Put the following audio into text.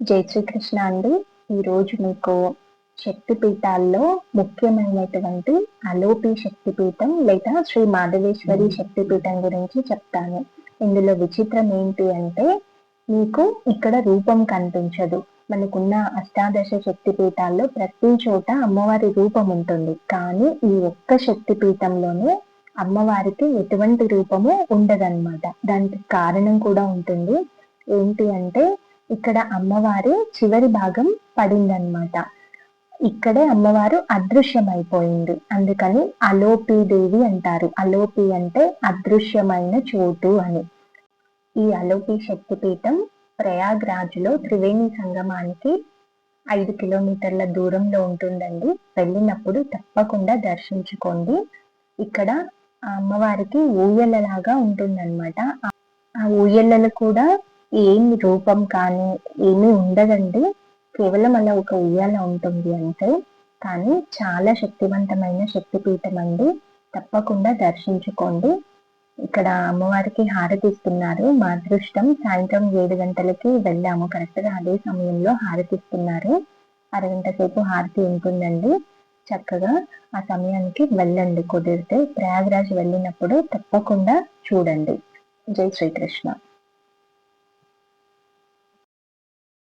జై శ్రీకృష్ణ అండి. ఈరోజు మీకు శక్తిపీఠాల్లో ముఖ్యమైనటువంటి అలోపి శక్తిపీఠం లేదా శ్రీ మాధవేశ్వరి శక్తిపీఠం గురించి చెప్తాను. ఇందులో విచిత్రం ఏంటి అంటే మీకు ఇక్కడ రూపం కనిపించదు. మనకున్న అష్టాదశ శక్తిపీఠాల్లో ప్రతి చోట అమ్మవారి రూపం ఉంటుంది. కానీ ఈ ఒక్క శక్తిపీఠంలోనే అమ్మవారికి ఎటువంటి రూపము ఉండదన్నమాట. దానికి కారణం కూడా ఉంటుంది. ఏంటి అంటే ఇక్కడ అమ్మవారి చివరి భాగం పడిందనమాట ఇక్కడే అమ్మవారు అదృశ్యమైపోయింది. అందుకని దేవి అంటారు. అలోపి అంటే అదృశ్యమైన చోటు అని. ఈ అలోపి శక్తిపీఠం ప్రయాగ్రాజ్లో త్రివేణి సంగమానికి ఐదు కిలోమీటర్ల దూరంలో ఉంటుందండి. వెళ్ళినప్పుడు తప్పకుండా దర్శించుకోండి. ఇక్కడ ఆ అమ్మవారికి ఊయలలాగా ఉంటుందన్నమాట. ఆ ఊయలలు కూడా ఏం రూపం కానీ ఏమీ ఉండదండి. కేవలం అలా ఒక ఉయ్యాల ఉంటుంది అంతే. కానీ చాలా శక్తివంతమైన శక్తిపీఠం అండి. తప్పకుండా దర్శించుకోండి. ఇక్కడ అమ్మవారికి హారతి ఇస్తున్నారు మా అదృష్టం సాయంత్రం ఏడు గంటలకి వెళ్ళాము. కరెక్ట్గా అదే సమయంలో హారతి ఇస్తున్నారు అరగంట సేపు హారతి ఉంటుందండి. చక్కగా ఆ సమయానికి వెళ్ళండి. కుదిరితే ప్రయాగరాజ్ వెళ్ళినప్పుడు తప్పకుండా చూడండి. జై శ్రీకృష్ణ.